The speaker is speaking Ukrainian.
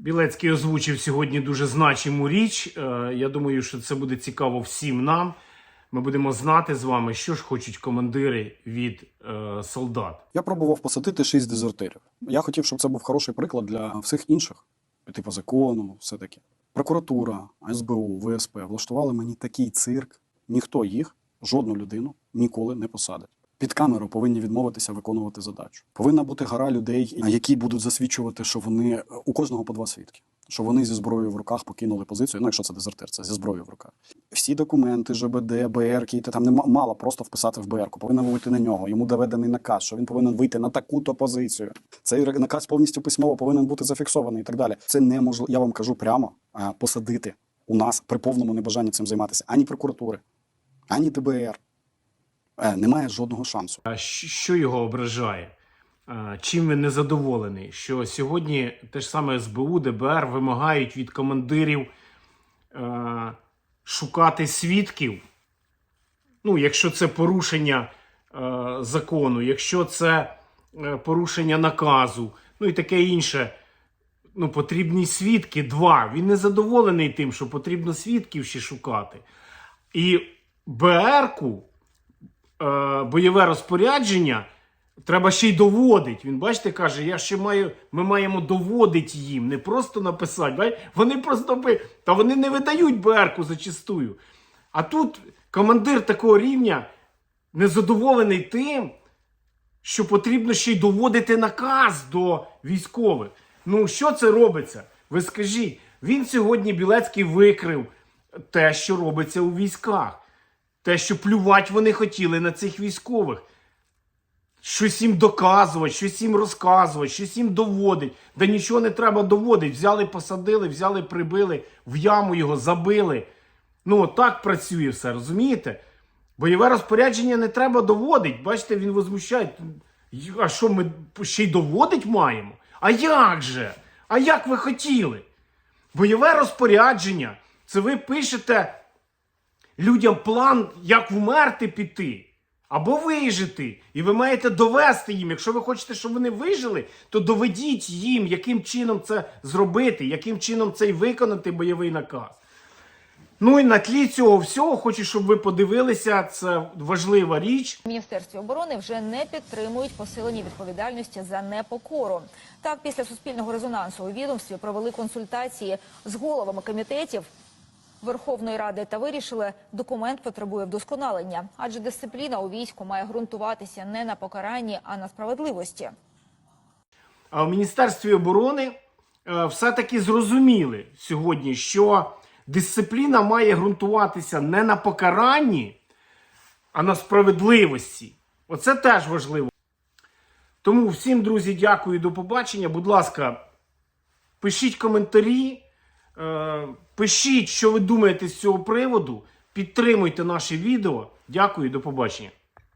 Білецький озвучив сьогодні дуже значиму річ. Е, Я думаю, що це буде цікаво всім нам. Ми будемо знати з вами, що ж хочуть командири від е, солдат. Я пробував посадити шість дезертирів. Я хотів, щоб це був хороший приклад для всіх інших, піти по закону, все таке. Прокуратура, СБУ, ВСП влаштували мені такий цирк. Ніхто їх, жодну людину, ніколи не посадить. Під камеру повинні відмовитися виконувати задачу. Повинна бути гора людей, які будуть засвідчувати, що вони у кожного по два свідки. Що вони зі зброєю в руках покинули позицію. Ну, якщо це дезертир, це зі зброєю в руках. Всі документи, ЖБД, БР, ти там не ма- мало просто вписати в БР. Повинен вийти на нього. Йому доведений наказ, що він повинен вийти на таку-то позицію. Цей наказ повністю письмово повинен бути зафіксований і так далі. Це неможливо. Я вам кажу прямо посадити у нас при повному небажанні цим займатися ані прокуратури, ані ДБР. Е, Немає жодного шансу. А що його ображає? Е, Чим він незадоволений? Що сьогодні те ж саме СБУ, ДБР вимагають від командирів е, шукати свідків. Ну, якщо це порушення е, закону, якщо це е, порушення наказу, ну і таке інше. Ну, потрібні свідки два. Він не задоволений тим, що потрібно свідків ще шукати. І БР-ку бойове розпорядження треба ще й доводити. Він, бачите, каже, я ще маю, ми маємо доводити їм, не просто написати. Бач? Вони просто та вони не видають БР-ку зачастую. А тут командир такого рівня незадоволений тим, що потрібно ще й доводити наказ до військових. Ну, що це робиться? Ви скажіть, він сьогодні Білецький викрив те, що робиться у військах. Те, що плювати вони хотіли на цих військових. Щось їм доказувати, щось їм розказувати, щось їм доводить. Да нічого не треба доводити. Взяли, посадили, взяли, прибили, в яму його забили. Ну, так працює все, розумієте? Бойове розпорядження не треба доводити. Бачите, він возмущає. А що ми ще й доводить маємо? А як же? А як ви хотіли? Бойове розпорядження це ви пишете людям план, як вмерти піти. Або вижити. І ви маєте довести їм. Якщо ви хочете, щоб вони вижили, то доведіть їм, яким чином це зробити, яким чином це й виконати бойовий наказ. Ну і на тлі цього всього хочу, щоб ви подивилися. Це важлива річ. Міністерстві оборони вже не підтримують посилення відповідальності за непокору. Так, після суспільного резонансу у відомстві провели консультації з головами комітетів Верховної Ради та вирішили, документ потребує вдосконалення, адже дисципліна у війську має ґрунтуватися не на покаранні, а на справедливості. А в Міністерстві оборони е, все-таки зрозуміли сьогодні, що дисципліна має ґрунтуватися не на покаранні, а на справедливості. Оце теж важливо. Тому всім, друзі, дякую, до побачення. Будь ласка, пишіть коментарі, пишіть, що ви думаєте з цього приводу. Підтримуйте наше відео. Дякую, до побачення.